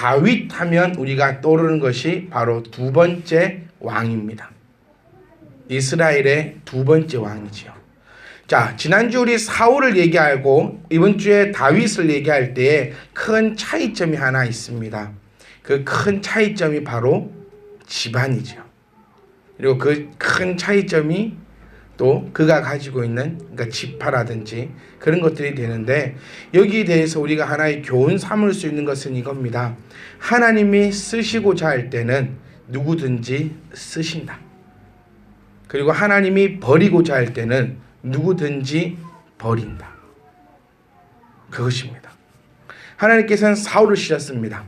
다윗 하면 우리가 떠오르는 것이 바로 두 번째 왕입니다. 이스라엘의 두 번째 왕이지요. 자, 지난주 우리 사울을 얘기하고 이번 주에 다윗을 얘기할 때에 큰 차이점이 하나 있습니다. 그 큰 차이점이 바로 집안이죠. 그리고 그 큰 차이점이 또 그가 가지고 있는 그러니까 지파라든지 그런 것들이 되는데 여기에 대해서 우리가 하나의 교훈 삼을 수 있는 것은 이겁니다. 하나님이 쓰시고자 할 때는 누구든지 쓰신다. 그리고 하나님이 버리고자 할 때는 누구든지 버린다. 그것입니다. 하나님께서는 사울을 쓰셨습니다.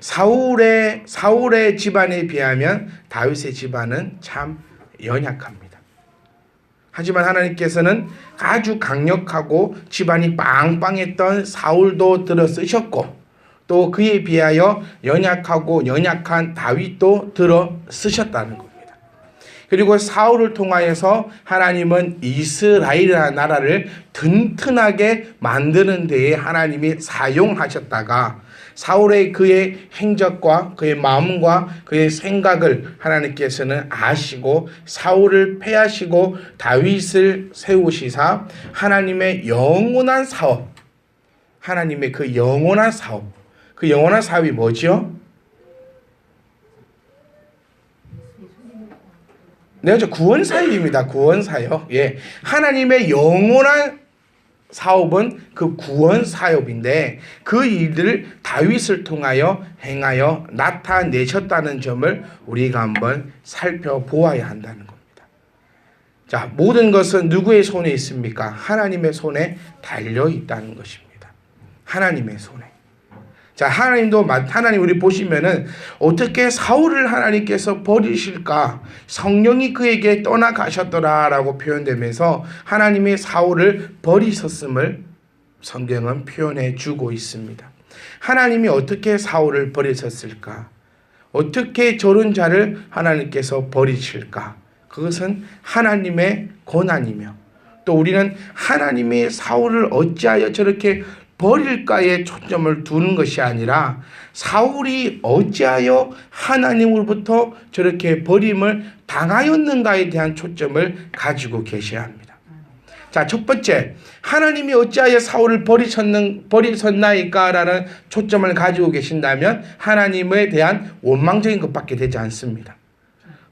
사울의 사울의 집안에 비하면 다윗의 집안은 참 연약합니다. 하지만 하나님께서는 아주 강력하고 집안이 빵빵했던 사울도 들어 쓰셨고 또 그에 비하여 연약하고 연약한 다윗도 들어 쓰셨다는 겁니다. 그리고 사울을 통하여서 하나님은 이스라엘이라는 나라를 튼튼하게 만드는 데에 하나님이 사용하셨다가 사울의 그의 행적과 그의 마음과 그의 생각을 하나님께서는 아시고 사울을 패하시고 다윗을 세우시사 하나님의 영원한 사업 하나님의 그 영원한 사업 그 영원한 사업이 뭐죠? 네, 저 구원 사역입니다. 구원 사역. 예. 하나님의 영원한 사업은 그 구원 사업인데 그 일들을 다윗을 통하여 행하여 나타내셨다는 점을 우리가 한번 살펴보아야 한다는 겁니다. 자, 모든 것은 누구의 손에 있습니까? 하나님의 손에 달려 있다는 것입니다. 하나님의 손에. 자, 하나님도 하나님 우리 보시면은 어떻게 사울을 하나님께서 버리실까? 성령이 그에게 떠나가셨더라라고 표현되면서 하나님의 사울을 버리셨음을 성경은 표현해 주고 있습니다. 하나님이 어떻게 사울을 버리셨을까? 어떻게 저런 자를 하나님께서 버리실까? 그것은 하나님의 고난이며 또 우리는 하나님의 사울을 어찌하여 저렇게 버릴까에 초점을 두는 것이 아니라 사울이 어찌하여 하나님으로부터 저렇게 버림을 당하였는가에 대한 초점을 가지고 계셔야 합니다. 자, 첫 번째, 하나님이 어찌하여 사울을 버리셨는, 버리셨나이까라는 초점을 가지고 계신다면 하나님에 대한 원망적인 것밖에 되지 않습니다.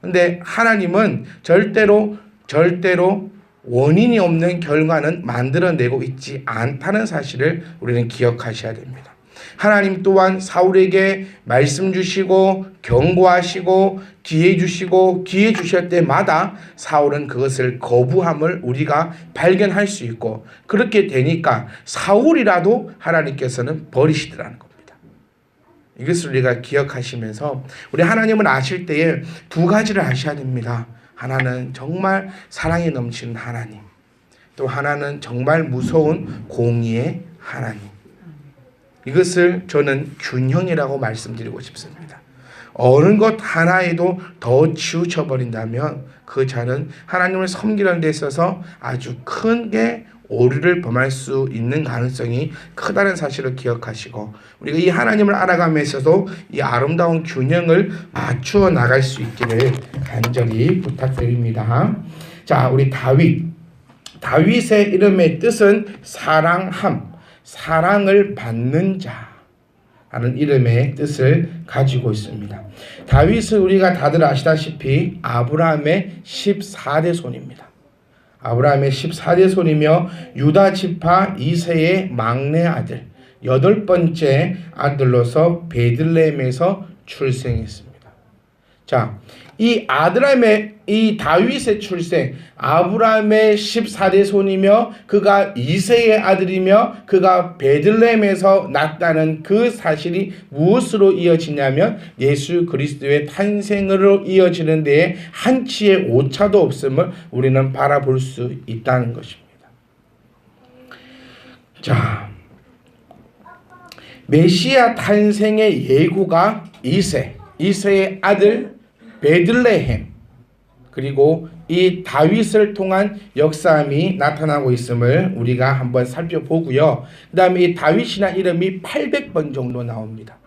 근데 하나님은 절대로, 절대로 원인이 없는 결과는 만들어내고 있지 않다는 사실을 우리는 기억하셔야 됩니다. 하나님 또한 사울에게 말씀 주시고 경고하시고 기회 주시고 기회 주실 때마다 사울은 그것을 거부함을 우리가 발견할 수 있고 그렇게 되니까 사울이라도 하나님께서는 버리시더라는 겁니다. 이것을 우리가 기억하시면서 우리 하나님을 아실 때에 두 가지를 아셔야 됩니다. 하나는 정말 사랑이 넘치는 하나님. 또 하나는 정말 무서운 공의의 하나님. 이것을 저는 균형이라고 말씀드리고 싶습니다. 어느 것 하나에도 더 치우쳐 버린다면 그 자는 하나님을 섬기는 데 있어서 아주 큰 게 오류를 범할 수 있는 가능성이 크다는 사실을 기억하시고 우리가 이 하나님을 알아가면서도 이 아름다운 균형을 맞추어 나갈 수 있기를 간절히 부탁드립니다. 자, 우리 다윗. 다윗의 이름의 뜻은 사랑함, 사랑을 받는 자. 라는 이름의 뜻을 가지고 있습니다. 다윗은 우리가 다들 아시다시피 아브라함의 14대 손입니다. 아브라함의 14대 손이며 유다 지파 2세의 막내 아들 여덟 번째 아들로서 베들레헴에서 출생했습니다. 자, 이 아드람의 이 다윗의 출생, 아브라함의 14대 손이며 그가 2세의 아들이며 그가 베들레헴에서 났다는 그 사실이 무엇으로 이어지냐면 예수 그리스도의 탄생으로 이어지는 데에 한치의 오차도 없음을 우리는 바라볼 수 있다는 것입니다. 자, 메시아 탄생의 예고가 2세, 2세의 아들 베들레헴 그리고 이 다윗을 통한 역사함이 나타나고 있음을 우리가 한번 살펴보고요. 그 다음에 이 다윗이나 이름이 800번 정도 나옵니다.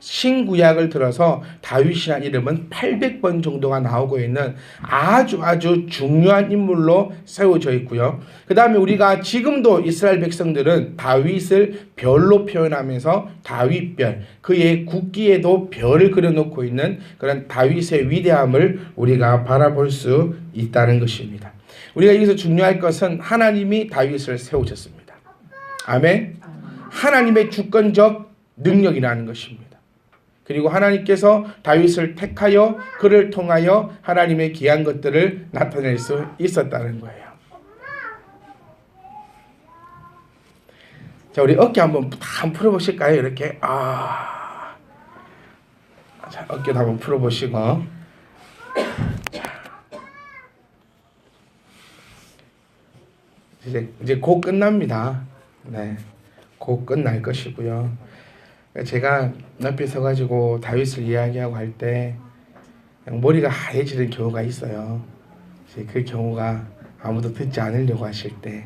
신구약을 들어서 다윗이라는 이름은 800번 정도가 나오고 있는 아주 아주 중요한 인물로 세워져 있고요. 그 다음에 우리가 지금도 이스라엘 백성들은 다윗을 별로 표현하면서 다윗별, 그의 국기에도 별을 그려놓고 있는 그런 다윗의 위대함을 우리가 바라볼 수 있다는 것입니다. 우리가 여기서 중요할 것은 하나님이 다윗을 세우셨습니다. 아멘. 하나님의 주권적 능력이라는 것입니다. 그리고 하나님께서 다윗을 택하여 그를 통하여 하나님의 귀한 것들을 나타낼 수 있었다는 거예요. 자, 우리 어깨 한번 다 풀어보실까요? 이렇게 아, 자, 어깨도 한번 풀어보시고. 이제 이제 곧 끝납니다. 네, 곧 끝날 것이고요. 제가 옆에 서가지고 다윗을 이야기하고 할 때 머리가 하얘지는 경우가 있어요. 그 경우가 아무도 듣지 않으려고 하실 때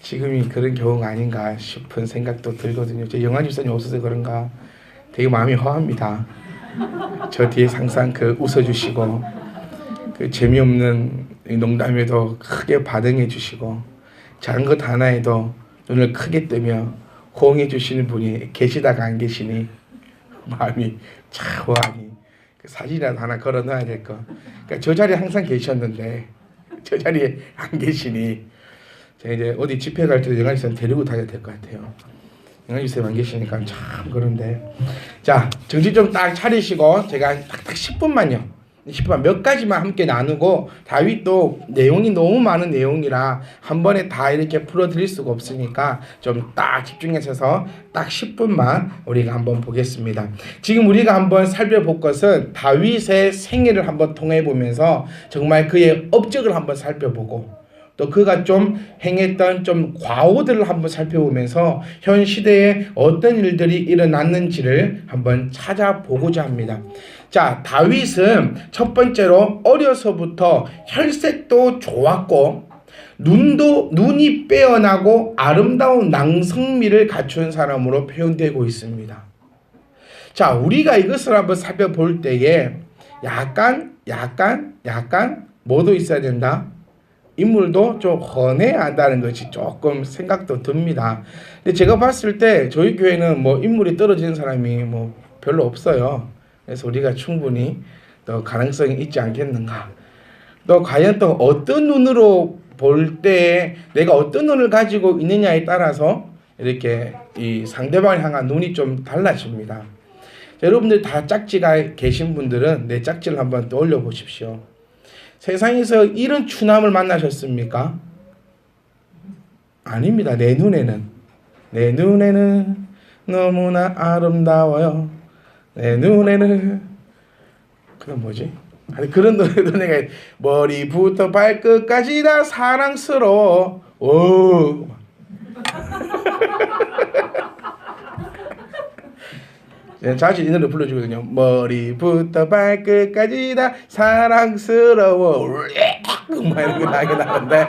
지금이 그런 경우가 아닌가 싶은 생각도 들거든요. 제 영화 집사님 없어서 그런가 되게 마음이 허합니다. 저 뒤에 항상 그 웃어주시고 그 재미없는 농담에도 크게 반응해 주시고 작은 것 하나에도 눈을 크게 뜨며 호응해 주시는 분이 계시다가 안 계시니 마음이 참 허하니 그 사진이라도 하나 걸어 놔야 될 거. 그러니까 저 자리에 항상 계셨는데 저 자리에 안 계시니 제가 이제 어디 집회 갈 때도 영환이 쌤 데리고 다녀야 될 것 같아요. 영환이 쌤안 계시니까 참 그런데 자 정신 좀 딱 차리시고 제가 딱딱 10분만요. 10분 몇 가지만 함께 나누고 다윗도 내용이 너무 많은 내용이라 한 번에 다 이렇게 풀어드릴 수가 없으니까 좀 딱 집중해서 딱 10분만 우리가 한번 보겠습니다. 지금 우리가 한번 살펴볼 것은 다윗의 생애를 한번 통해 보면서 정말 그의 업적을 한번 살펴보고 또 그가 좀 행했던 좀 과오들을 한번 살펴보면서 현 시대에 어떤 일들이 일어났는지를 한번 찾아보고자 합니다. 자, 다윗은 첫 번째로 어려서부터 혈색도 좋았고 눈도 눈이 빼어나고 아름다운 낭성미를 갖춘 사람으로 표현되고 있습니다. 자, 우리가 이것을 한번 살펴볼 때에 약간 약간 약간 뭐도 있어야 된다. 인물도 좀 헌해야 한다는 것이 조금 생각도 듭니다. 근데 제가 봤을 때 저희 교회는 뭐 인물이 떨어지는 사람이 뭐 별로 없어요. 그래서 우리가 충분히 또 가능성이 있지 않겠는가. 또 과연 또 어떤 눈으로 볼 때 내가 어떤 눈을 가지고 있느냐에 따라서 이렇게 이 상대방을 향한 눈이 좀 달라집니다. 자, 여러분들 다 짝지가 계신 분들은 내 짝지를 한번 떠올려 보십시오. 세상에서 이런 추남을 만나셨습니까? 아닙니다. 내 눈에는 내 눈에는 너무나 아름다워요. 내 눈에는 그건 뭐지? 아니 그런 노래도 내가 머리부터 발끝까지 다 사랑스러워. 오. 예, 자주 이 노래 불러주거든요. 머리부터 발끝까지 다 사랑스러워. 막 이런 거 나게 나는데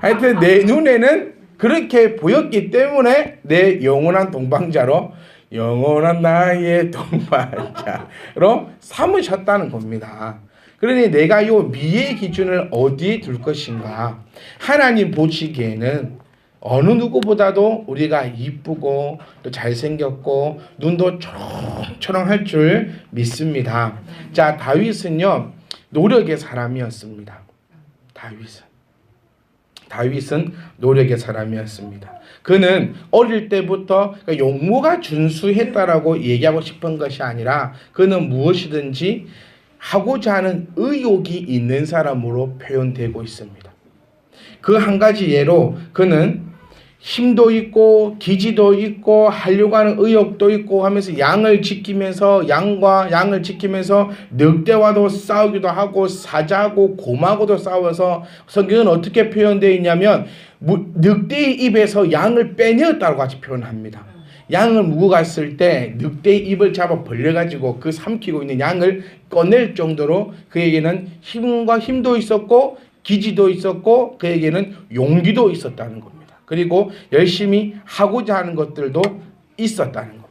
하여튼 내 눈에는 그렇게 보였기 때문에 내 영원한 동방자로 영원한 나의 동반자로 삼으셨다는 겁니다. 그러니 내가 요 미의 기준을 어디에 둘 것인가? 하나님 보시기에는 어느 누구보다도 우리가 이쁘고 또 잘생겼고 눈도 초롱초롱할 줄 믿습니다. 자, 다윗은요. 노력의 사람이었습니다. 다윗은 다윗은 노력의 사람이었습니다. 그는 어릴 때부터 용모가 준수했다라고 얘기하고 싶은 것이 아니라 그는 무엇이든지 하고자 하는 의욕이 있는 사람으로 표현되고 있습니다. 그 한 가지 예로 그는 힘도 있고 기지도 있고 하려고 하는 의욕도 있고 하면서 양을 지키면서 양과 양을 지키면서 늑대와도 싸우기도 하고 사자하고 곰하고도 싸워서 성경은 어떻게 표현되어 있냐면 늑대의 입에서 양을 빼내었다고 같이 표현합니다. 양을 무고 갔을 때 늑대의 입을 잡아 벌려가지고 그 삼키고 있는 양을 꺼낼 정도로 그에게는 힘과 힘도 있었고 기지도 있었고 그에게는 용기도 있었다는 겁니다. 그리고 열심히 하고자 하는 것들도 있었다는 겁니다.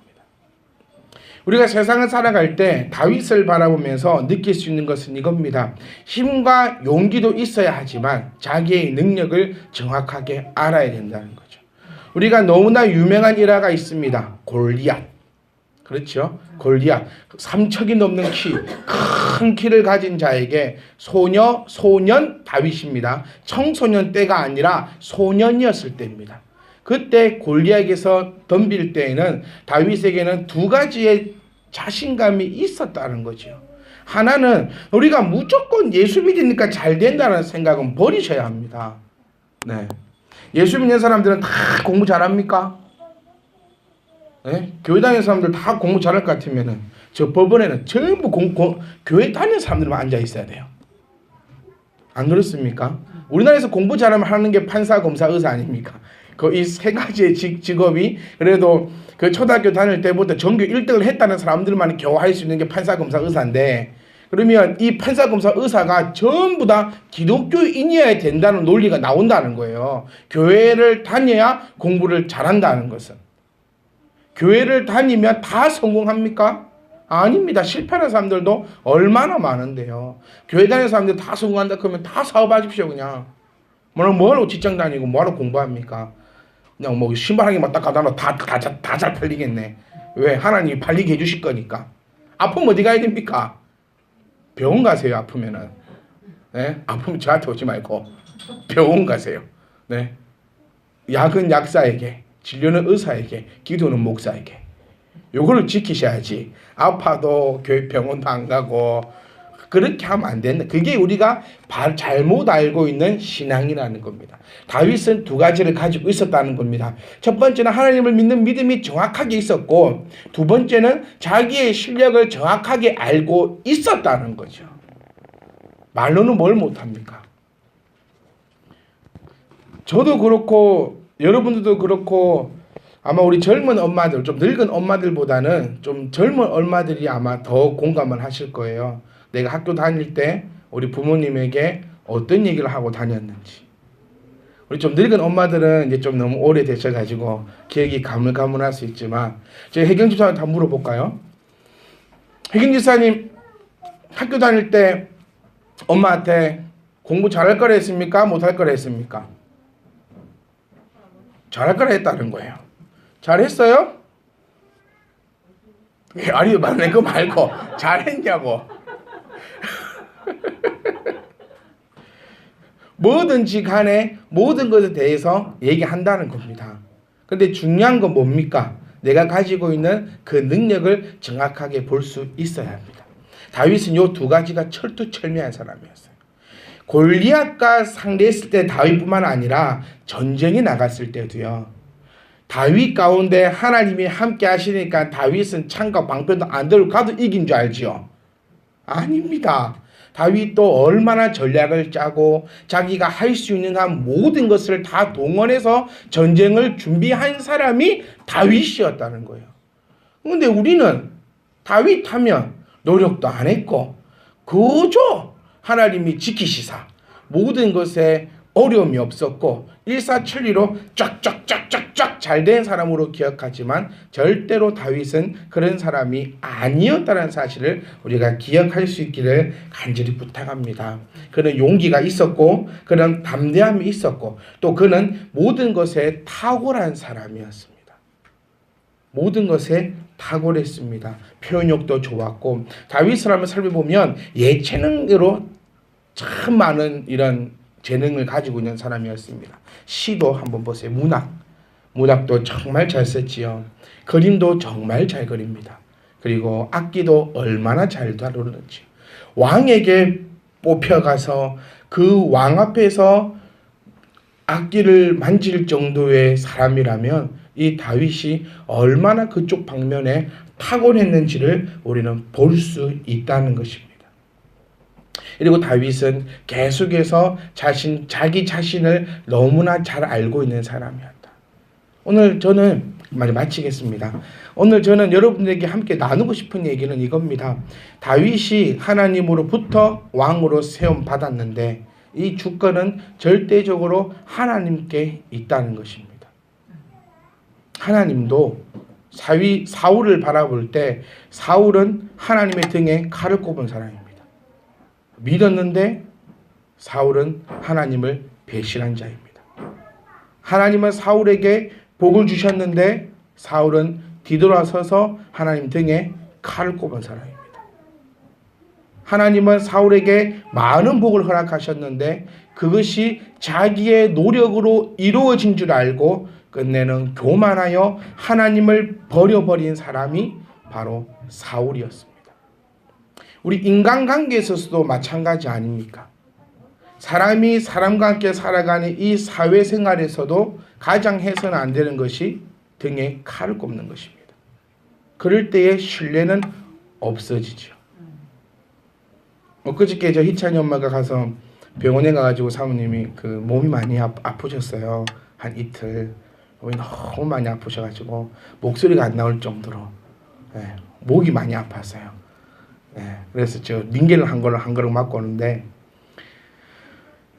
우리가 세상을 살아갈 때 다윗을 바라보면서 느낄 수 있는 것은 이겁니다. 힘과 용기도 있어야 하지만 자기의 능력을 정확하게 알아야 된다는 거죠. 우리가 너무나 유명한 일화가 있습니다. 골리앗. 그렇죠? 골리앗. 삼척이 넘는 키, 큰 키를 가진 자에게 소녀, 소년 다윗입니다. 청소년 때가 아니라 소년이었을 때입니다. 그때 골리앗에서 덤빌 때에는 다윗에게는 두 가지의 자신감이 있었다는 거죠. 하나는 우리가 무조건 예수 믿으니까 잘 된다는 생각은 버리셔야 합니다. 네. 예수 믿는 사람들은 다 공부 잘합니까? 네? 교회 다니는 사람들 다 공부 잘할 것 같으면은 저 법원에는 전부 공, 공, 교회 다니는 사람들만 앉아 있어야 돼요. 안 그렇습니까? 우리나라에서 공부 잘하면 하는 게 판사, 검사, 의사 아닙니까? 그 이 세 가지의 직, 직업이 그래도 그 초등학교 다닐 때부터 전교 1등을 했다는 사람들만 겨우 할 수 있는 게 판사, 검사, 의사인데 그러면 이 판사, 검사, 의사가 전부 다 기독교인이어야 된다는 논리가 나온다는 거예요. 교회를 다녀야 공부를 잘한다는 것은. 교회를 다니면 다 성공합니까? 아닙니다. 실패하는 사람들도 얼마나 많은데요. 교회 다니는 사람들 다 성공한다 그러면 다 사업하십시오 그냥. 뭐하러 직장 다니고 뭐하러 공부합니까? 그냥 뭐 신발 한 개만 딱 갖다 놓으면 다다 잘 팔리겠네. 왜? 하나님이 팔리게 해주실 거니까. 아프면 어디 가야 됩니까? 병원 가세요. 아프면은. 네? 아프면 저한테 오지 말고 병원 가세요. 네. 약은 약사에게, 진료는 의사에게, 기도는 목사에게. 요거를 지키셔야지. 아파도 교회 병원도 안 가고 그렇게 하면 안 된다. 그게 우리가 잘못 알고 있는 신앙이라는 겁니다. 다윗은 두 가지를 가지고 있었다는 겁니다. 첫 번째는 하나님을 믿는 믿음이 정확하게 있었고, 두 번째는 자기의 실력을 정확하게 알고 있었다는 거죠. 말로는 뭘 못합니까? 저도 그렇고, 여러분들도 그렇고, 아마 우리 젊은 엄마들, 좀 늙은 엄마들보다는 좀 젊은 엄마들이 아마 더 공감을 하실 거예요. 내가 학교 다닐 때 우리 부모님에게 어떤 얘기를 하고 다녔는지. 우리 좀 늙은 엄마들은 이제 좀 너무 오래 되셔가지고 기억이 가물가물할 수 있지만 제가 혜경 집사한테 한번 물어볼까요? 혜경 집사님 학교 다닐 때 엄마한테 공부 잘할 거라 했습니까? 못할 거라 했습니까? 잘할 거라 했다는 거예요. 잘했어요? 아니 말내 거 말고 잘했냐고. 뭐든지 간에 모든 것에 대해서 얘기한다는 겁니다. 근데 중요한 건 뭡니까? 내가 가지고 있는 그 능력을 정확하게 볼 수 있어야 합니다. 다윗은 요 두 가지가 철두철미한 사람이었어요. 골리앗과 상대했을 때 다윗뿐만 아니라 전쟁에 나갔을 때도요. 다윗 가운데 하나님이 함께 하시니까 다윗은 창과 방패도 안 들고 가도 이긴 줄 알지요? 아닙니다. 다윗도 얼마나 전략을 짜고 자기가 할 수 있는 한 모든 것을 다 동원해서 전쟁을 준비한 사람이 다윗이었다는 거예요. 근데 우리는 다윗 하면 노력도 안 했고 그저 하나님이 지키시사 모든 것에 어려움이 없었고 일사천리로 쫙쫙쫙쫙쫙 잘 된 사람으로 기억하지만 절대로 다윗은 그런 사람이 아니었다는 사실을 우리가 기억할 수 있기를 간절히 부탁합니다. 그는 용기가 있었고 그는 담대함이 있었고 또 그는 모든 것에 탁월한 사람이었습니다. 모든 것에 탁월했습니다. 표현력도 좋았고 다윗을 한번 살펴보면 예체능으로 참 많은 이런 재능을 가지고 있는 사람이었습니다. 시도 한번 보세요. 문학. 문학도 정말 잘 썼지요. 그림도 정말 잘 그립니다. 그리고 악기도 얼마나 잘 다루는지. 왕에게 뽑혀가서 그 왕 앞에서 악기를 만질 정도의 사람이라면 이 다윗이 얼마나 그쪽 방면에 탁월했는지를 우리는 볼 수 있다는 것입니다. 그리고 다윗은 계속해서 자신 자기 자신을 너무나 잘 알고 있는 사람이었다. 오늘 저는 말 마치겠습니다. 오늘 저는 여러분들에게 함께 나누고 싶은 얘기는 이겁니다. 다윗이 하나님으로부터 왕으로 세움 받았는데 이 주권은 절대적으로 하나님께 있다는 것입니다. 하나님도 사위 사울을 바라볼 때 사울은 하나님의 등에 칼을 꼽은 사람입니다. 믿었는데 사울은 하나님을 배신한 자입니다. 하나님은 사울에게 복을 주셨는데 사울은 뒤돌아서서 하나님 등에 칼을 꼽은 사람입니다. 하나님은 사울에게 많은 복을 허락하셨는데 그것이 자기의 노력으로 이루어진 줄 알고 끝내는 교만하여 하나님을 버려버린 사람이 바로 사울이었습니다. 우리 인간관계에 있어서도 마찬가지 아닙니까? 사람이 사람과 함께 살아가는 이 사회생활에서도 가장 해서는 안 되는 것이 등에 칼을 꼽는 것입니다. 그럴 때의 신뢰는 없어지죠. 엊그저께 저 희찬이 엄마가 가서 병원에 가가지고 사모님이 그 몸이 많이 아, 아프셨어요. 한 이틀. 몸이 너무 많이 아프셔가지고 목소리가 안 나올 정도로 예, 목이 많이 아팠어요. 예, 그래서 저 링겔을 한 걸로 한 그릇 맞고 오는데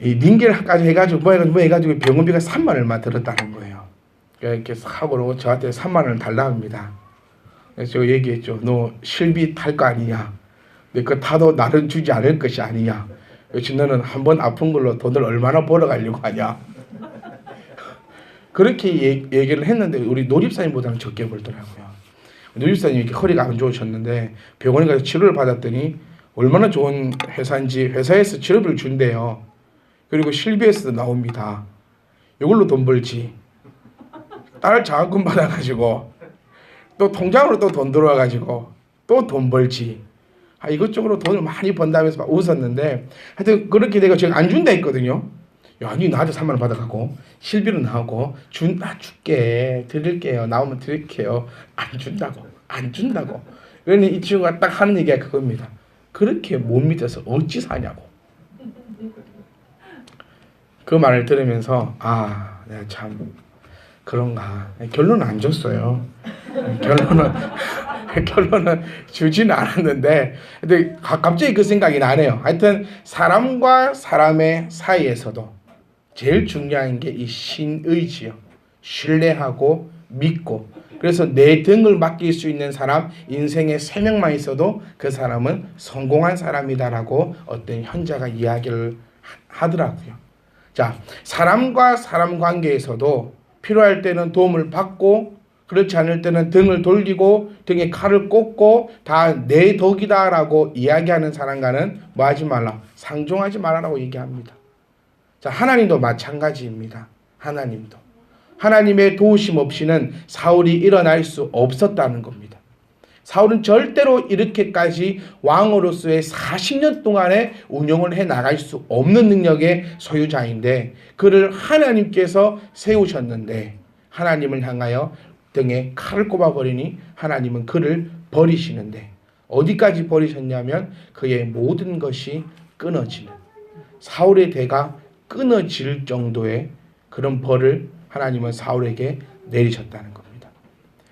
이 링겔까지 해가지고 뭐 해가지고 뭐 해가지고 병원비가 3만 얼마 들었다는 거예요. 이렇게 하고 저한테 3만 원을 달라 합니다. 그래서 제가 얘기했죠. 너 실비 탈 거 아니냐? 근데 그 타도 나를 주지 않을 것이 아니냐? 그렇지 너는 한 번 아픈 걸로 돈을 얼마나 벌어가려고 하냐? 그렇게 얘기를 했는데 우리 노집사님보다는 적게 벌더라고요. 노집사님이 허리가 안 좋으셨는데 병원에 가서 치료를 받았더니 얼마나 좋은 회사인지 회사에서 치료비를 준대요. 그리고 실비에서도 나옵니다. 이걸로 돈 벌지. 딸 장학금 받아가지고 또 통장으로 또 돈 들어와가지고 또 돈 벌지. 아, 이것저것 돈을 많이 번다면서 막 웃었는데 하여튼 그렇게 내가 지금 안 준다 했거든요. 야, 니 나한테 3만 원 받아가고 실비로 나오고 준, 아, 줄게 드릴게요 나오면 드릴게요 안 준다고 안 준다고 그러니 이 친구가 딱 하는 얘기가 그겁니다. 그렇게 못 믿어서 어찌 사냐고. 그 말을 들으면서 아 내가 참 그런가 결론은 안 줬어요. 결론은 결론은 주지는 않았는데 근데 갑자기 그 생각이 나네요. 하여튼 사람과 사람의 사이에서도 제일 중요한 게 이 신의지요. 신뢰하고 믿고 그래서 내 등을 맡길 수 있는 사람 인생에 세 명만 있어도 그 사람은 성공한 사람이다라고 어떤 현자가 이야기를 하더라고요. 자, 사람과 사람 관계에서도 필요할 때는 도움을 받고 그렇지 않을 때는 등을 돌리고 등에 칼을 꽂고 다 내 덕이다라고 이야기하는 사람과는 뭐 하지 말라 상종하지 말라라고 얘기합니다. 자 하나님도 마찬가지입니다. 하나님도 하나님의 도우심 없이는 사울이 일어날 수 없었다는 겁니다. 사울은 절대로 이렇게까지 왕으로서의 40년 동안에 운영을 해 나갈 수 없는 능력의 소유자인데 그를 하나님께서 세우셨는데 하나님을 향하여 등에 칼을 꼽아버리니 하나님은 그를 버리시는데 어디까지 버리셨냐면 그의 모든 것이 끊어지는 사울의 대가 끊어질 정도의 그런 벌을 하나님은 사울에게 내리셨다는 겁니다.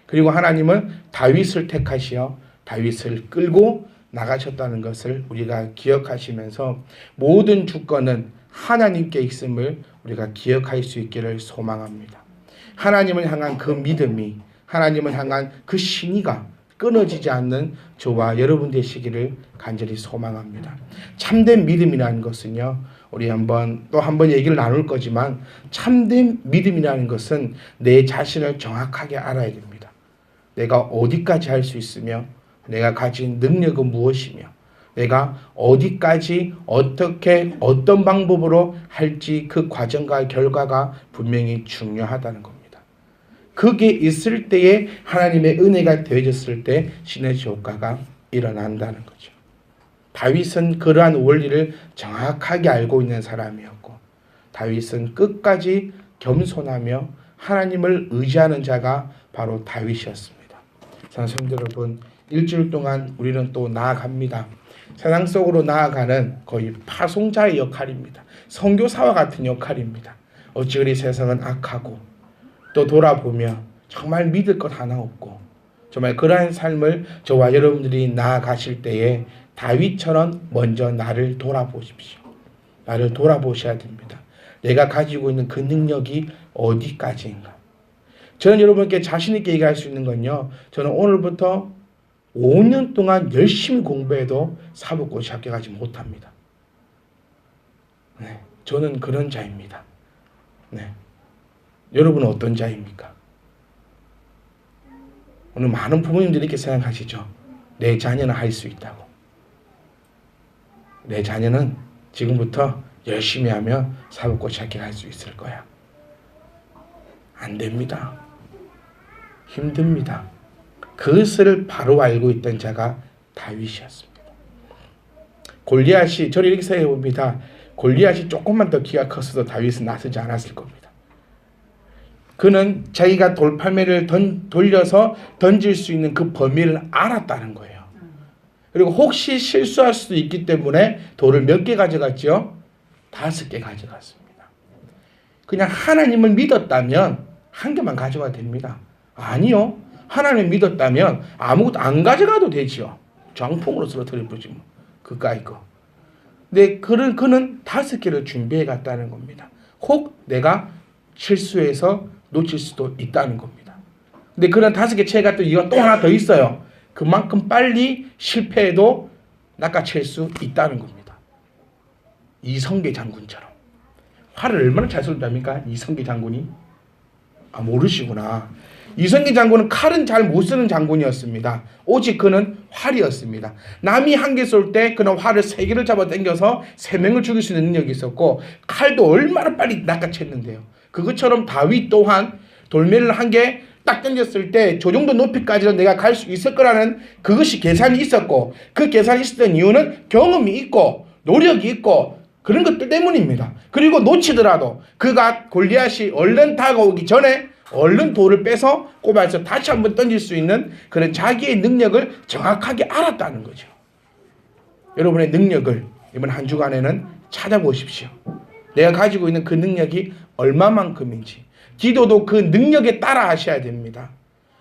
그리고 하나님은 다윗을 택하시어 다윗을 끌고 나가셨다는 것을 우리가 기억하시면서 모든 주권은 하나님께 있음을 우리가 기억할 수 있기를 소망합니다. 하나님을 향한 그 믿음이 하나님을 향한 그 신의가 끊어지지 않는 저와 여러분 되시기를 간절히 소망합니다. 참된 믿음이라는 것은요. 우리 한번 또 한번 얘기를 나눌 거지만 참된 믿음이라는 것은 내 자신을 정확하게 알아야 됩니다. 내가 어디까지 할 수 있으며 내가 가진 능력은 무엇이며 내가 어디까지 어떻게 어떤 방법으로 할지 그 과정과 결과가 분명히 중요하다는 겁니다. 그게 있을 때에 하나님의 은혜가 되어졌을 때 시너지 효과가 일어난다는 거죠. 다윗은 그러한 원리를 정확하게 알고 있는 사람이었고 다윗은 끝까지 겸손하며 하나님을 의지하는 자가 바로 다윗이었습니다. 성도 여러분, 일주일 동안 우리는 또 나아갑니다. 세상 속으로 나아가는 거의 파송자의 역할입니다. 선교사와 같은 역할입니다. 어찌 그리 세상은 악하고 또 돌아보며 정말 믿을 것 하나 없고 정말 그러한 삶을 저와 여러분들이 나아가실 때에 다윗처럼 먼저 나를 돌아보십시오. 나를 돌아보셔야 됩니다. 내가 가지고 있는 그 능력이 어디까지인가? 저는 여러분께 자신 있게 얘기할 수 있는 건요. 저는 오늘부터 5년 동안 열심히 공부해도 사법고시 합격하지 못합니다. 네, 저는 그런 자입니다. 네. 여러분은 어떤 자입니까? 오늘 많은 부모님들이 이렇게 생각하시죠. 내 자녀는 할 수 있다고. 내 자녀는 지금부터 열심히 하면 사법고시 합격할 수 있을 거야. 안 됩니다. 힘듭니다. 그것을 바로 알고 있던 자가 다윗이었습니다. 골리앗이 저를 이렇게 생각해 봅니다. 골리앗이 조금만 더 키가 컸어도 다윗은 나서지 않았을 겁니다. 그는 자기가 돌팔매를 던, 돌려서 던질 수 있는 그 범위를 알았다는 거예요. 그리고 혹시 실수할 수도 있기 때문에 돌을 몇 개 가져갔죠? 다섯 개 가져갔습니다. 그냥 하나님을 믿었다면 한 개만 가져가도 됩니다. 아니요. 하나님을 믿었다면 아무것도 안 가져가도 되지요. 장풍으로 쓰러뜨려 보지 뭐. 그까이 거. 근데 그는 그는 다섯 개를 준비해 갔다는 겁니다. 혹 내가 실수해서 놓칠 수도 있다는 겁니다. 근데 그런 다섯 개 채가 또 이거 또 하나 더 있어요. 그만큼 빨리 실패해도 낚아챌 수 있다는 겁니다. 이성계 장군처럼 활을 얼마나 잘 쏜답니까? 이성계 장군이 아 모르시구나. 이성계 장군은 칼은 잘 못 쓰는 장군이었습니다. 오직 그는 활이었습니다. 남이 한 개 쏠 때 그는 활을 세 개를 잡아 당겨서 세 명을 죽일 수 있는 능력이 있었고 칼도 얼마나 빨리 낚아챘는데요. 그것처럼 다윗 또한 돌멩이를 한 개 딱 던졌을 때 저 정도 높이까지는 내가 갈 수 있을 거라는 그것이 계산이 있었고 그 계산이 있었던 이유는 경험이 있고 노력이 있고 그런 것들 때문입니다. 그리고 놓치더라도 그가 골리앗이 얼른 다가오기 전에 얼른 돌을 빼서 꼽아서 다시 한번 던질 수 있는 그런 자기의 능력을 정확하게 알았다는 거죠. 여러분의 능력을 이번 한 주간에는 찾아보십시오. 내가 가지고 있는 그 능력이 얼마만큼인지. 기도도 그 능력에 따라 하셔야 됩니다.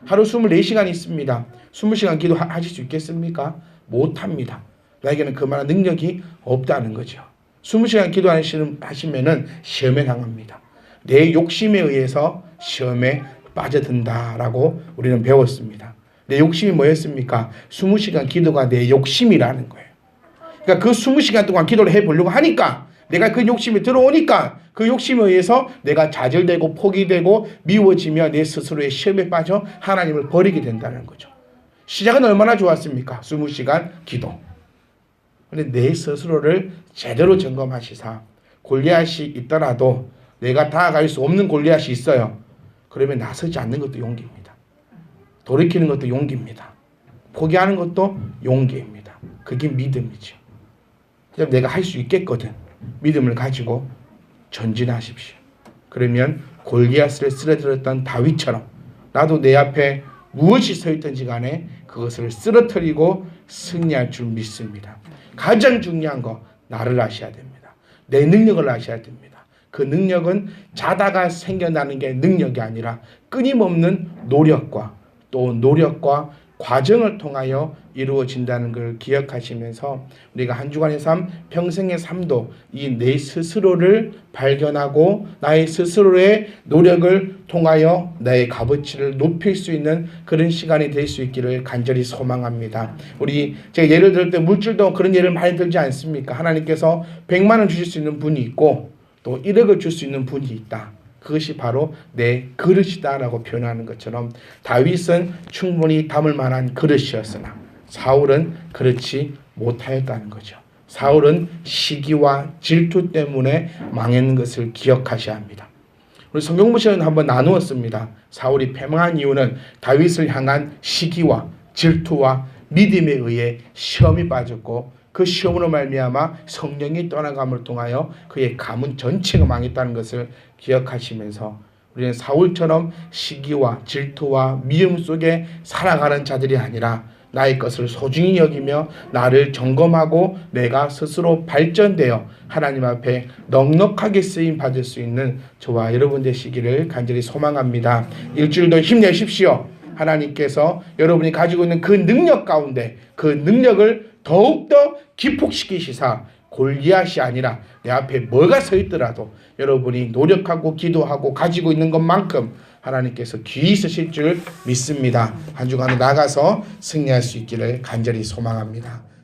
하루 24시간 있습니다. 20시간 기도 하실 수 있겠습니까? 못합니다. 나에게는 그만한 능력이 없다는 거죠. 20시간 기도하시면 은 시험에 당합니다. 내 욕심에 의해서 시험에 빠져든다라고 우리는 배웠습니다. 내 욕심이 뭐였습니까? 20시간 기도가 내 욕심이라는 거예요. 그러니까 그 20시간 동안 기도를 해보려고 하니까 내가 그 욕심이 들어오니까 그 욕심에 의해서 내가 좌절되고 포기되고 미워지며 내 스스로의 시험에 빠져 하나님을 버리게 된다는 거죠. 시작은 얼마나 좋았습니까? 20시간 기도. 근데 내 스스로를 제대로 점검하시사 골리앗이 있더라도 내가 다가갈 수 없는 골리앗이 있어요. 그러면 나서지 않는 것도 용기입니다. 돌이키는 것도 용기입니다. 포기하는 것도 용기입니다. 그게 믿음이죠. 내가 할 수 있겠거든. 믿음을 가지고 전진하십시오. 그러면 골리앗을 쓰러뜨렸던 다윗처럼 나도 내 앞에 무엇이 서 있든지 간에 그것을 쓰러뜨리고 승리할 줄 믿습니다. 가장 중요한 거 나를 아셔야 됩니다. 내 능력을 아셔야 됩니다. 그 능력은 자다가 생겨나는 게 능력이 아니라 끊임없는 노력과 또 노력과 과정을 통하여 이루어진다는 걸 기억하시면서 우리가 한 주간의 삶, 평생의 삶도 이 내 스스로를 발견하고 나의 스스로의 노력을 통하여 나의 값어치를 높일 수 있는 그런 시간이 될 수 있기를 간절히 소망합니다. 우리 제가 예를 들 때 물질도 그런 예를 많이 들지 않습니까? 하나님께서 100만 원 주실 수 있는 분이 있고 또 1억을 줄 수 있는 분이 있다. 그것이 바로 내 그릇이다라고 표현하는 것처럼 다윗은 충분히 담을 만한 그릇이었으나 사울은 그렇지 못하였다는 거죠. 사울은 시기와 질투 때문에 망했는 것을 기억하셔야 합니다. 우리 성경 보시면 한번 나누었습니다. 사울이 패망한 이유는 다윗을 향한 시기와 질투와 믿음에 의해 시험이 빠졌고 그 시험으로 말미암아 성령이 떠나감을 통하여 그의 가문 전체가 망했다는 것을 기억하시면서 우리는 사울처럼 시기와 질투와 미움 속에 살아가는 자들이 아니라 나의 것을 소중히 여기며 나를 점검하고 내가 스스로 발전되어 하나님 앞에 넉넉하게 쓰임 받을 수 있는 저와 여러분 되시기를 간절히 소망합니다. 일주일도 힘내십시오. 하나님께서 여러분이 가지고 있는 그 능력 가운데 그 능력을 더욱더 기폭시키시사 골리앗이 아니라 내 앞에 뭐가 서 있더라도 여러분이 노력하고 기도하고 가지고 있는 것만큼 하나님께서 귀히 있으실 줄 믿습니다. 한 주간 나가서 승리할 수 있기를 간절히 소망합니다.